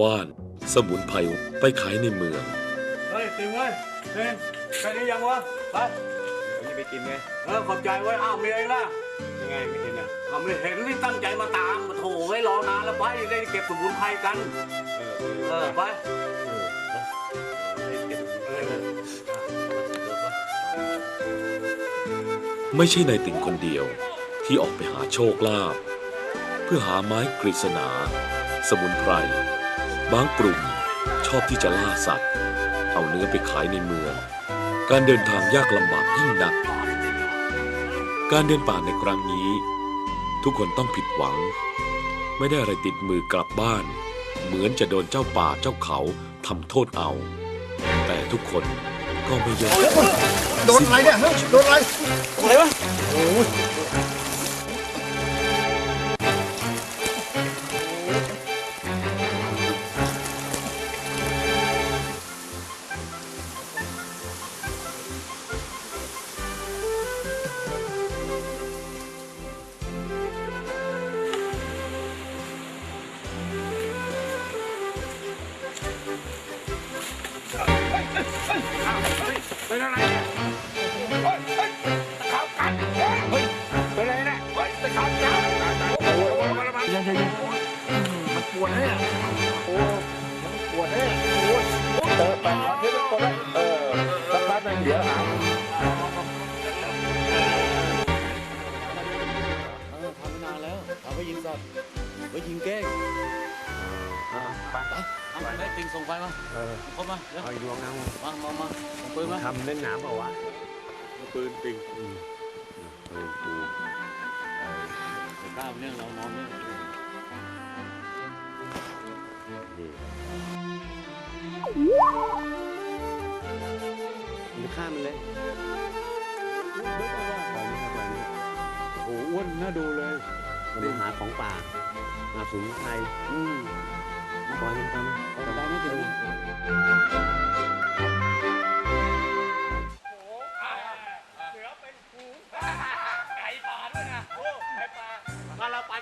ว่าน สมุนไพรไปขายในเมือง เฮ้ยติงเว้ยเต้นแค่นี้ยังวะไปเดี๋ยวนี้ไปกินไงเออขอบใจไว้ยอ้าวมีอะไรล่ะยังไงไม่เห็นอะอ้าวไม่เห็นที่ตั้งใจมาตามมาโถไว้รอนานแล้วไปได้เก็บสมุนไพรกัน เออเออเออไปเออได้เก็บเออไม่ใช่นายติ่งคนเดียวที่ออกไปหาโชคลาภเพื่อหาไม้กฤษณา สมุนไพร บางกลุ่มชอบที่จะล่าสัตว์ เอาเนื้อไปขายในเมือง การเดินทางยากลำบากยิ่งนัก การเดินป่าในครั้งนี้ ทุกคนต้องผิดหวัง ไม่ได้อะไรติดมือกลับบ้าน เหมือนจะโดนเจ้าป่าเจ้าเขาทำโทษเอา แต่ทุกคนก็ไม่ยอมโดนอะไรเนี่ยฮะโดนอะไรอะไรวะ เฮ้ยเป็นไรเนี่ยเฮ้ยตะขาบกัดโอ้โหระวังระวังระวังยังยังมันปวดเนี่ยโอ้มันปวดเนี่ยโอ้ยเออแปดพันที่เป็นคนละเออสักพักหนึงเดี๋ยวหาเออทำมานานแล้วทำไว้ยิงสัตว์ไว้ยิงแกล้งไปเอาได้ติงส่งไปมาเออครบมาเร็วเอาอีดวงนะมามามาส่งปืนมาทำเล่นหนามเปล่าวะปืนติง เออกูข้าวเนี่ยเรานอนเนี่ยดีมันฆ่ามันเลยปล่อยมันปล่อยโอ้โหอ้วนน่าดูเลยมันมาหาของป่าหาสมุนไพรอืมปล่อยมันไปมันเอาไปไม่ถึง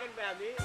กันแบบนี้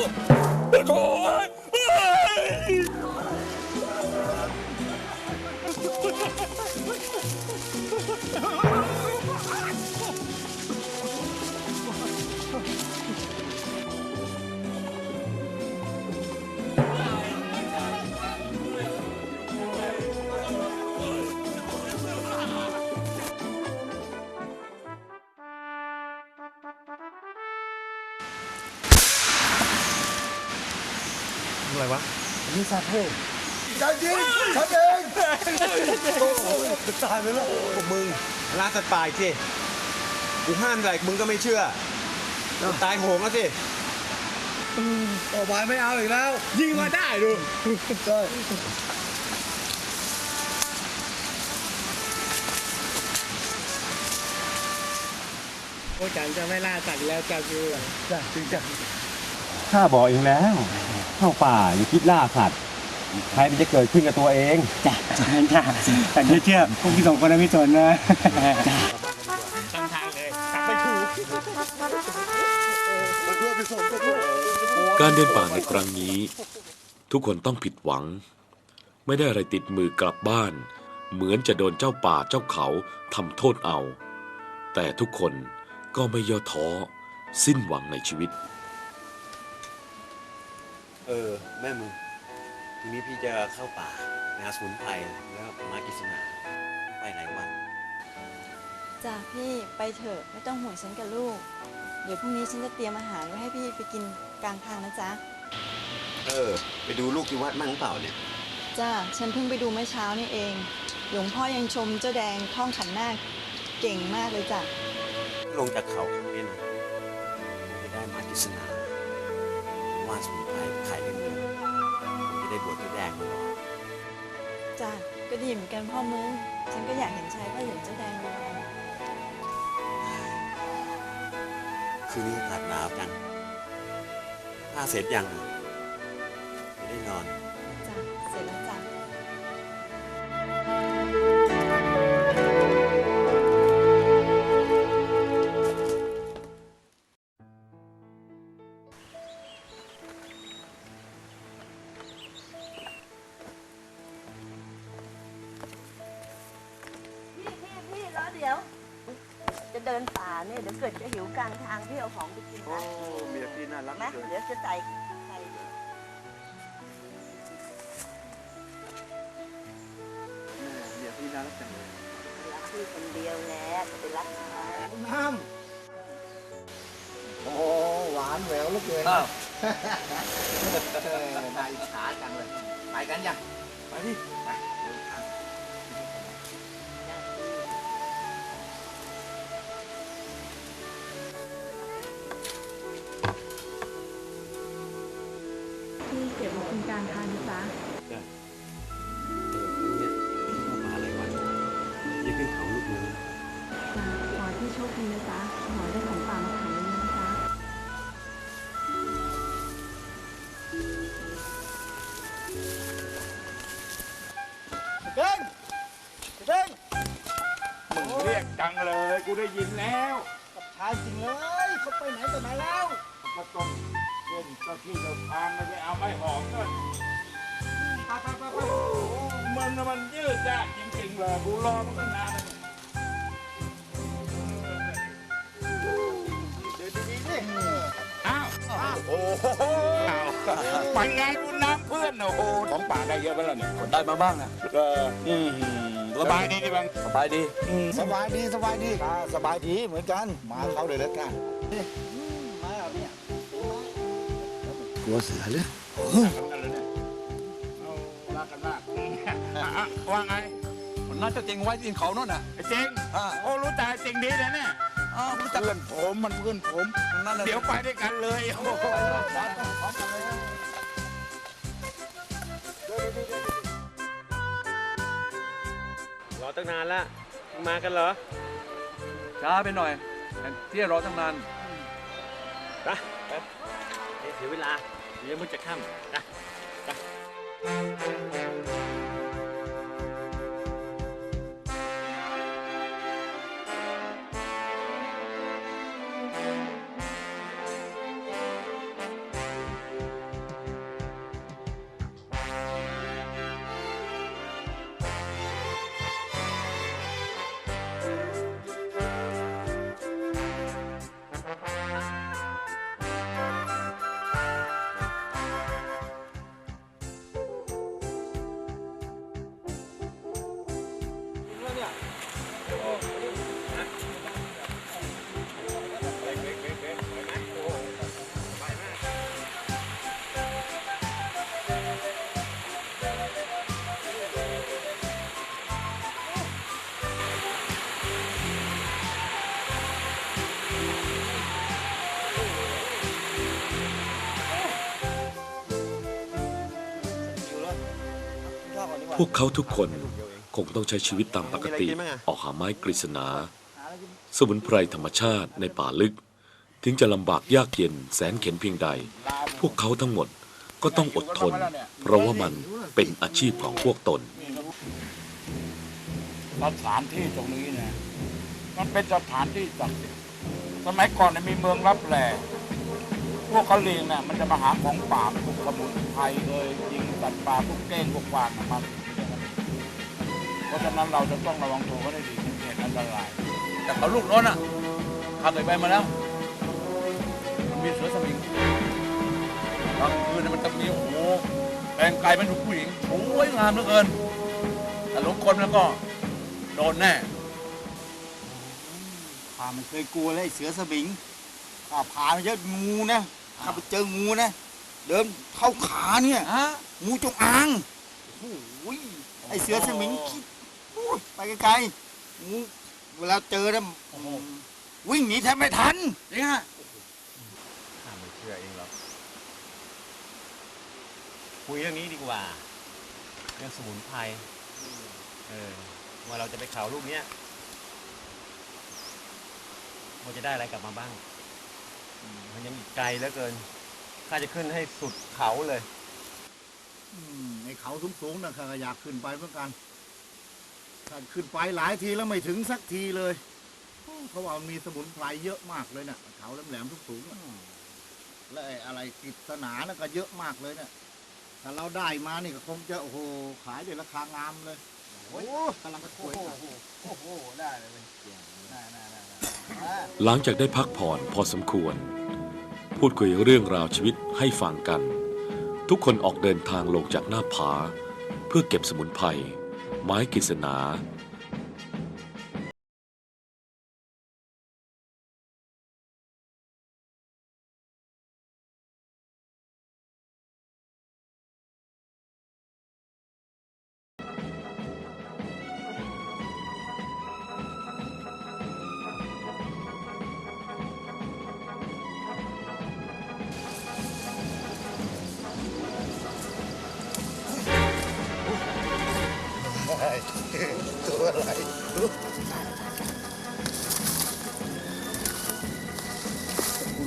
มั สัตว์เฮ้ยอย่ายิงฉันเองโอ้โหจะตายไปแล้วพวกมึงล่าสัตว์ป่าอีกสิกูห้ามอะไรมึงก็ไม่เชื่อตายโหงแล้วสิต่อไปไม่เอาอีกแล้ว ยิงมาได้ดูใช่โอ้จันจะไม่ล่าสัตว์แล้วจะคือจ้ะจริงจ้ะ ข้าบอกเองแล้ว เข้าป่าอย่าคิดล่าสัตว์ใครมันจะเกิดขึ้นกับตัวเองจ้ะจ้ะจ้ะแต่ไม่เชื่อพวกพี่สองคนนะพี่สนนะเมาด้วยไปส่งกันด้วยการเดินป่าในครั้งนี้ ทุกคนต้องผิดหวัง ไม่ได้อะไรติดมือกลับบ้าน เหมือนจะโดนเจ้าป่าเจ้าเขาทำโทษเอา แต่ทุกคนก็ไม่ย่อท้อสิ้นหวังในชีวิต เออ แม่มึงทีนี้พี่จะเข้าป่าไปหาสมุนไพรแล้วไม้กฤษณาไปหลายวัน จ้ะพี่ไปเถอะไม่ต้องห่วงฉันกับลูก เดี๋ยวพรุ่งนี้ฉันจะเตรียมอาหารไว้ให้พี่ไปกินกลางทางนะจ๊ะเออ ไปดูลูกที่วัดมั่งเปล่าเนี่ย จ้ะฉันเพิ่งไปดูเมื่อเช้านี่เอง หลวงพ่อยังชมเจ้าแดงท่องขันหน้าคเก่งมากเลยจ้ะลงจากเขา ดีเหมือนกันพ่อมึง ฉันก็อยากเห็นชายพระเหลืองเจ้าแดงเลยคืนนี้อากาศหนาวจังผ้าเสร็จยัง เนี่ยเดี๋ยวเกิดจะหิวกลางทางพี่เอาของไปกินนะเมียพี่น่ารักนะเลยเดี๋ยวจะใส่ใส่เมียพี่น่ารักจังเลยรักพี่คนเดียวแหละจะไปรักใครน้ำโอ้หวานแหววเหลือเกินเออนายอิจฉาจังเลย ไปกันยังไปดิ พี่เก็บมากินกลางทางนะจ๊ะเออเนี่ยเข้าป่าหลายวันยังขึ้นเขาลูกเมืองจ้ะขอให้พี่โชคดีนะจ๊ะขอให้ได้ของป่ามาขายเยอะๆนะจ๊ะเด้งเด้งมึงเรียกจังเลย กูได้ยินแล้ว เล่เจ้าที่เจ้าทางไม่ใช่เอาไม้หอมก็ไปไปไปไปมันมันยืดยากจริงๆเลยกูรอมันตั้งนานแล้วเดินดีๆสิอ้าวโอ้โหไปไงคุณน้ำเพื่อนโอ้โหของป่าได้เยอะไปแล้วเนี่ยได้มาบ้างอะเอออืมสบายดีนี่บังสบายดีสบายดีสบายดีสบายดีเหมือนกันมาเขาเลยแล้วกัน กลัวเสือหรือกันเลยเนี่ยเอารักกันมากอะอะว่าไงมันน่าจะเจริงไว้ที่เขาโน่นน่ะไอ้เจงอ่าโอ้รู้จักไอ้เจงดีนะเนี่ยอ้าวรู้จักเพื่อนผมมันเพื่อนผมนั่นน่ะเดี๋ยวไปด้วยกันเลยโอ้โหรอตั้งนานแล้วมากันเหรอช้าไปหน่อยเที่ยรอตั้งนานไปไปเสียเวลา เดี๋ยวมึงจะค่ำนะ วกเขาทุกคนคงต้องใช้ชีวิตตามปกติ ออกหาไม้กฤษณา สมุนไพรธรรมชาติในป่าลึก ถึงจะลำบากยากเย็นแสนเข็นเพียงใด พวกเขาทั้งหมดก็ต้องอดทน เพราะว่ามันเป็นอาชีพของพวกตนสถานที่ตรงนี้นะมันเป็นสถานที่ศักดิ์สิทธิ์สมัยก่อนเนี่ยมีเมืองรับแลพวกกะเหรียงเนี่ยมันจะมาหาของป่าพวกสมุนไพรเลยยิงสัตว์ป่าพวกเก้งพวกกวางน่ะมัน เพราะฉะนั้นเราจะต้องระวังตัวเขาได้ดีเป็นเหตุอันตราย แต่เขาลูกโน้นอะข้าเคยไปมาแล้วมันมีเสือสมิงกลางคืนน่ะมันจะมีโอ้โหแปลงกายเป็นผู้หญิงสวยงามเหลือเกิน แต่หลงคนแล้วก็โดนแน่ข้าไม่เคยกลัวเลยไอ้เสือสมิงข้าผ่านมาเยอะงูนะข้าไปเจองูนะ เดินเข้าขาเนี่ยฮะงูจงอางโอ้ยไอเสือสมิงขี้โอ้ย ไปไกลๆงูเวลาเจอนะโอ้โหวิ่งหนีแทบไม่ทันจริงฮะข้าไม่เชื่อเองหรอกคุยเรื่องนี้ดีกว่า เรื่องสมุนไพรเออว่าเราจะไปเขาลูกเนี้ยเราจะได้อะไรกลับมาบ้างอืมมันยังอีกไกลเหลือเกินข้าจะขึ้นให้สุดเขาเลยในเขาสูงๆนะข้าก็อยากขึ้นไปเหมือนกัน ถ้าขึ้นไปหลายทีแล้วไม่ถึงสักทีเลยเขาว่ามันมีสมุนไพรเยอะมากเลยนะเขาแหลมๆสูงๆน่ะและไอ้อะไรกฤษณานะก็เยอะมากเลยเนี่ยถ้าเราได้มานี่ก็คงจะโอ้โหขายได้ราคางามเลย โอ้กำลังจะสวยจัดโอ้โห ได้เลยได้ได้ได้หลังจากได้พักผ่อนพอสมควร พูดคุยเรื่องราวชีวิตให้ฟังกัน ทุกคนออกเดินทางลงจากหน้าผา เพื่อเก็บสมุนไพร ไม้กฤษณา Allez, go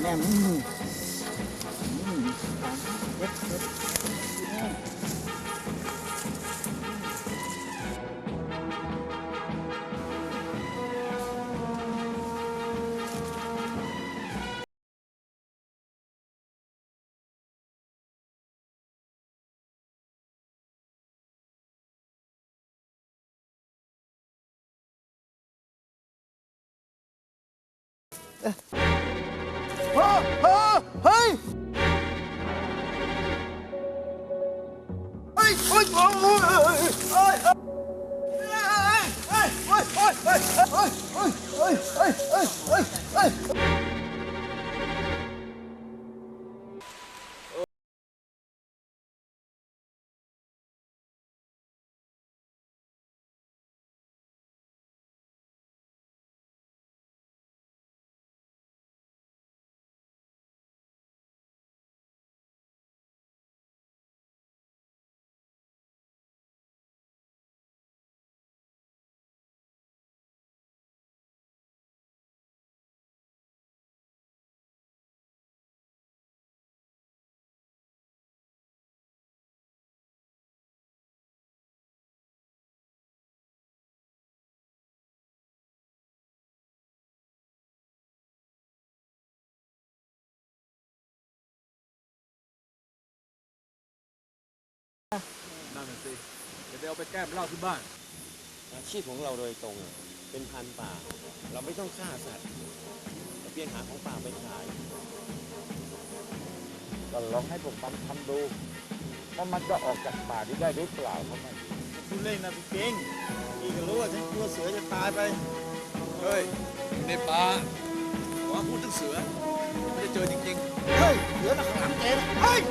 Mmh. เฮ้ยเฮ้ยเฮ้ยเฮ้ยเฮ้ยเฮ้ยเนั่นน่ะสิจะไปเอาไปแก้มเหล้าที่บ้าน อาชีพของเราโดยตรงอะเป็นพันป่า เราไม่ต้องฆ่าสัตว์แต่เพียงหาของป่าไปขาย ก็ลองให้พวกมันทำดูว่ามันจะออกจากป่านี้ได้หรือเปล่าเขาไม่คุณเล่นนะพี่เก่งพี่ก็รู้ว่าฉันกลัวเสือจะตายไป เฮ้ยอยู่ในป่าว่าพูดถึงเสือไม่ได้เจอจริงเฮ้ย เสือนะข้างหลังแกนะเฮ้ย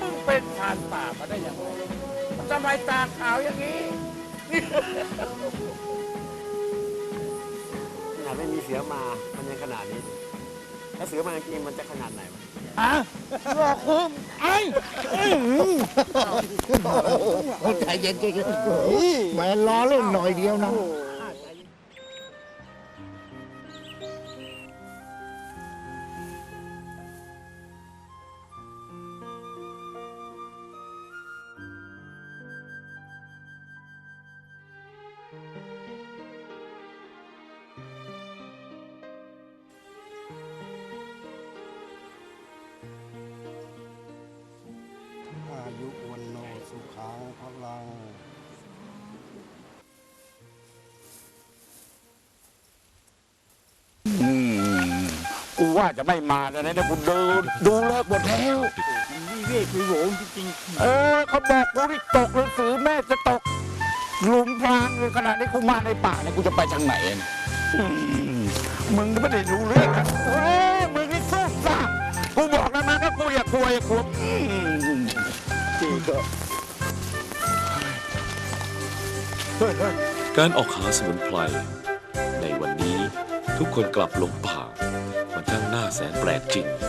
มึงเป็นทานป่ามาได้ยังไงทำไมตาขาวอย่างนี้ขนาดไม่มีเสือมา มันยังขนาดนี้ ถ้าเสือมาจริงมันจะขนาดไหนวะอะรอคุ้มไอ้ใจเย็นใจเย็นแม่ล้อเล่นหน่อยเดียวนะ กูว่าจะไม่มาแล้วนะเนี่ยกูดูดูเลิกหมดแล้ว นี่เรียกคือโหงจริงเออเขาบอกกูนี่ตกหนังสือแม่จะตกหลุมพรางเลยขนาดนี้กูมาในป่าเนี่ยกูจะไปทางไหนเนี่ยอืมมึงไม่ได้รู้เรื่องอะเอ้ยมึงนี่สู้ซ่ากูบอกแล้วนะว่ากูอย่ากลัวอย่ากลัวอืมจริงก็เฮ้ยเฮ้ย การออกหาสมุนไพรในวันนี้ทุกคนกลับหลงป่า มันช่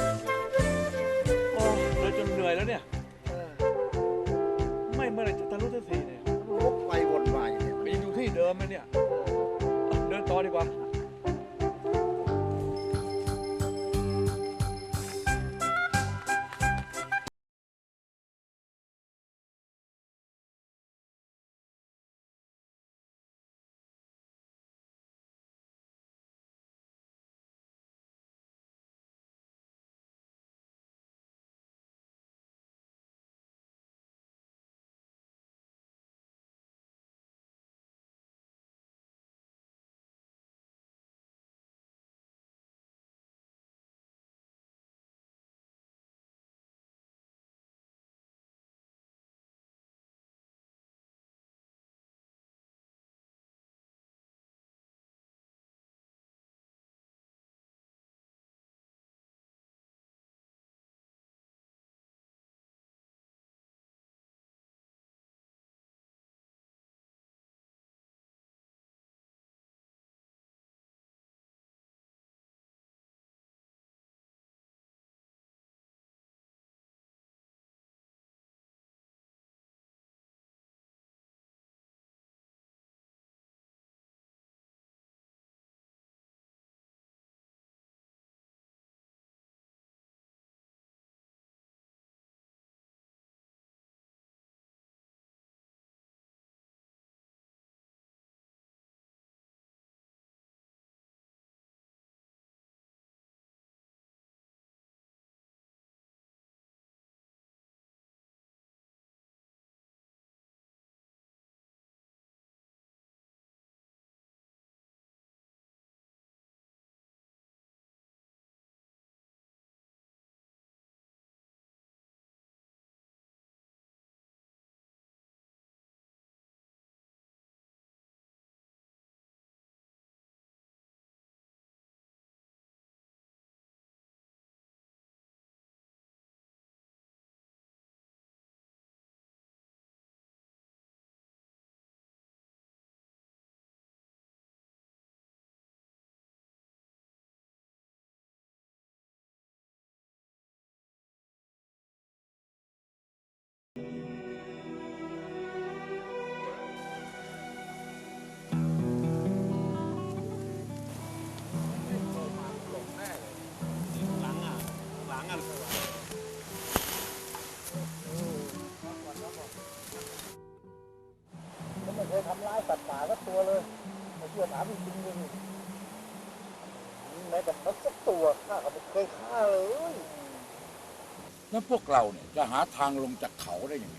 แล้วพวกเราเนี่ยจะหาทางลงจากเขาได้ยังไง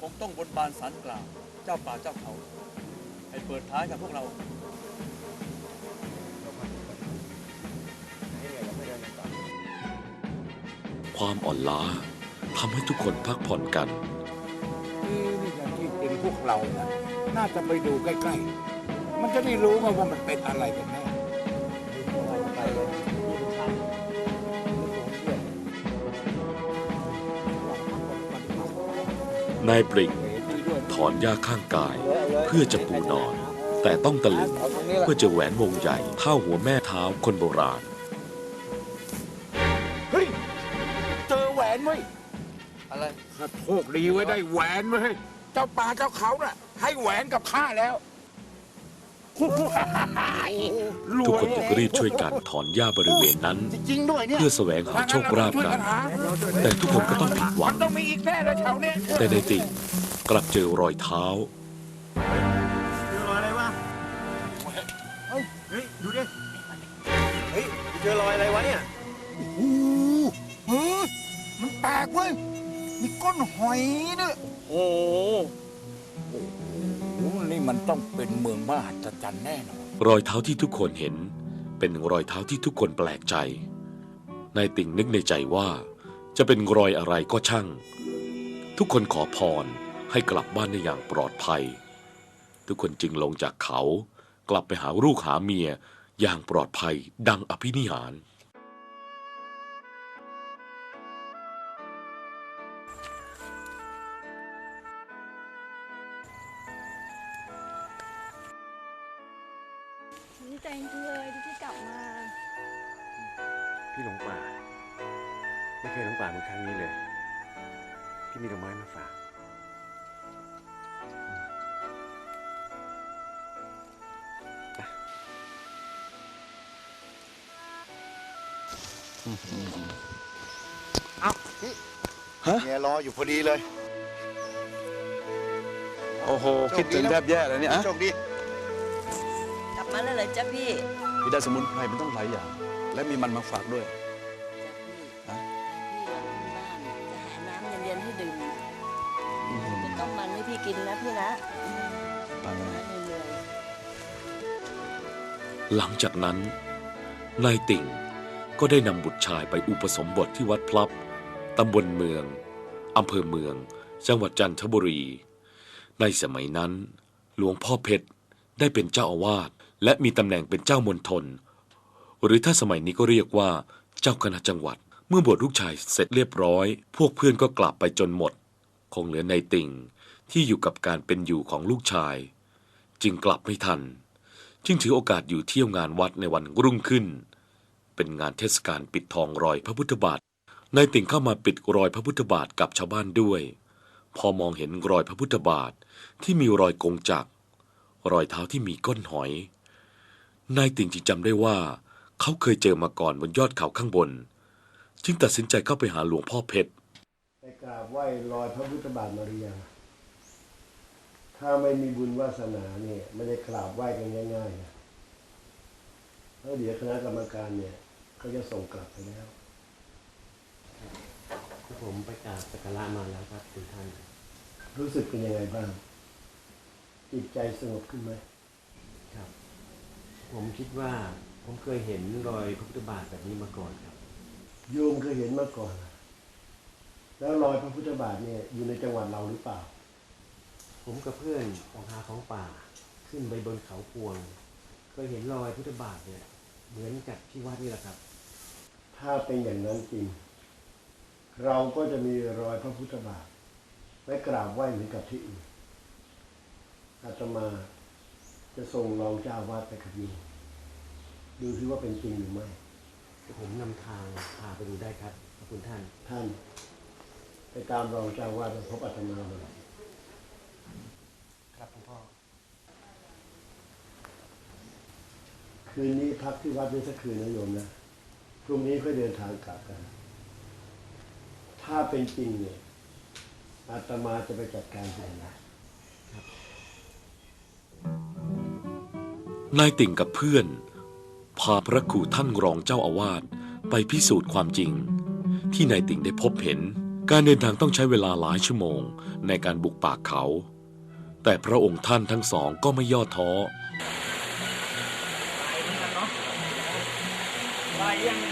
คงต้องบนบานสารกล่าว เจ้าป่าเจ้าเขาให้เปิดท้ายกับพวกเรา ความอ่อนล้าทำให้ทุกคนพักผ่อนกันนี่นี่อย่างที่เป็นพวกเรานะน่าจะไปดูใกล้ ๆ มันจะได้รู้ไงว่ามันเป็นอะไรกันแน่ นายปริงถอนหญ้าข้างกาย เพื่อจะปูนอน แต่ต้องตะลึงเพื่อจะแหวนวงใหญ่เท่าหัวแม่เท้าคนโบราณ เฮ้ย เจอแหวนเว้ยอะไร ข้าโชคดีไว้ได้แหวนเว้ยเจ้าป่าเจ้าเขาน่ะให้แหวนกับข้าแล้ว ทุกคนจึงรีบช่วยกันถอนหญ้าบริเวณนั้น จริงๆด้วยเนี่ยเพื่อแสวงหาโชคลาภกัน แต่ทุกคนก็ต้องผิดหวัมังนต้องมีอีกแน่เลยแถวเนี้ยแต่ในติ่งกลับเจอรอยเท้าเจอรอยอะไรวะ เฮ้ย เฮ้ย ดูดิ เฮ้ยเจอรอยอะไรวะเนี่ย โอ้โหเฮ้ยมันแปลกเว้ย มีก้นหอยด้วยโอ้โหโอ้โหนี่ มันต้องเป็นเมืองมหัศจรรย์แน่นอนรอยเท้าที่ทุกคนเห็น เป็นรอยเท้าที่ทุกคนแปลกใจ นายติ่งนึกในใจว่า จะเป็นรอยอะไรก็ช่าง ทุกคนขอพรให้กลับบ้านได้อย่างปลอดภัย ทุกคนจึงลงจากเขา กลับไปหาลูกหาเมียอย่างปลอดภัยดังอภินิหาร เมียรออยู่พอดีเลยโอ้โหคิดถึงแทบแย่เลยเนี่ยอะโชคดีกลับมาแล้วเหรอจ๊ะพี่พี่ได้สมุนไพรมันต้องหลายอย่าง และมีมันมาฝากด้วยจ๊ะพี่ฮะพี่กลับบ้านจะหาน้ำเย็นๆให้ดื่มจะต้มมันให้พี่กินนะพี่นะปังนะเหนื่อยหลังจากนั้นนายติ่ง ก็ได้นำบุตรชายไปอุปสมบทที่วัดพลับตำบลเมืองอำเภอเมือง จังหวัดจันทบุรี ในสมัยนั้น หลวงพ่อเพชรได้เป็นเจ้าอาวาสและมีตำแหน่งเป็นเจ้ามณฑลหรือถ้าสมัยนี้ก็เรียกว่าเจ้าคณะจังหวัด เมื่อบวชลูกชายเสร็จเรียบร้อย พวกเพื่อนก็กลับไปจนหมด คงเหลือในติ่งที่อยู่กับการเป็นอยู่ของลูกชาย จึงกลับไม่ทัน จึงถือโอกาสอยู่เที่ยวงานวัดในวันรุ่งขึ้น เป็นงานเทศกาลปิดทองรอยพระพุทธบาทนายติ่งเข้ามาปิดรอยพระพุทธบาทกับชาวบ้านด้วย พอมองเห็นรอยพระพุทธบาทที่มีรอยกงจักร รอยเท้าที่มีก้นหอย นายติ่งจึงจำได้ว่า เขาเคยเจอมาก่อนบนยอดเขาข้างบน จึงตัดสินใจเข้าไปหาหลวงพ่อเพชรไปกราบไหว้รอยพระพุทธบาทมาหรือยังถ้าไม่มีบุญวาสนาเนี่ยไม่ได้กราบไหว้กันง่ายๆนะแล้วเดี๋ยวคณะกรรมการเนี่ย เขาจะส่งกลับไปแล้วผมไปกราบสักการะมาแล้วครับคุณท่าน รู้สึกเป็นยังไงบ้าง จิตใจสงบขึ้นไหมครับ ผมคิดว่าผมเคยเห็นรอยพระพุทธบาทแบบนี้มาก่อนครับ โยมเคยเห็นมาก่อนเหรอแล้วรอยพระพุทธบาทเนี่ยอยู่ในจังหวัดเราหรือเปล่า ผมกับเพื่อนออกหาของป่า ขึ้นไปบนเขาพวง เคยเห็นรอยพุทธบาทเนี่ย เหมือนกับที่วัดนี่แหละครับ ถ้าเป็นอย่างนั้นจริง เราก็จะมีรอยพระพุทธบาทไว้กราบไหว้เหมือนกับที่อื่นอาตมาจะส่งรองเจ้าอาวาดไปกับโยมดูซิว่าเป็นจริงหรือไม่ ผมนำทางพาไปดูได้ครับขอบคุณท่าน ท่าน ไปตามรองเจ้าอาวาดมาพบอาตมาเลยครับหลวงพ่อ คืนนี้พักที่วัดนี้สักคืนนะโยมนะพ รุ่งนี้ค่อยเดินทางกลับกัน ถ้าเป็นจริงเนี่ยอาตมาจะไปจัดการให้นะนายติ่งกับเพื่อน พาพระครูท่านรองเจ้าอาวาสไปพิสูจน์ความจริง ที่นายติ่งได้พบเห็น การเดินทางต้องใช้เวลาหลายชั่วโมงในการบุกป่าเขา แต่พระองค์ท่านทั้งสองก็ไม่ย่อท้อไปยัง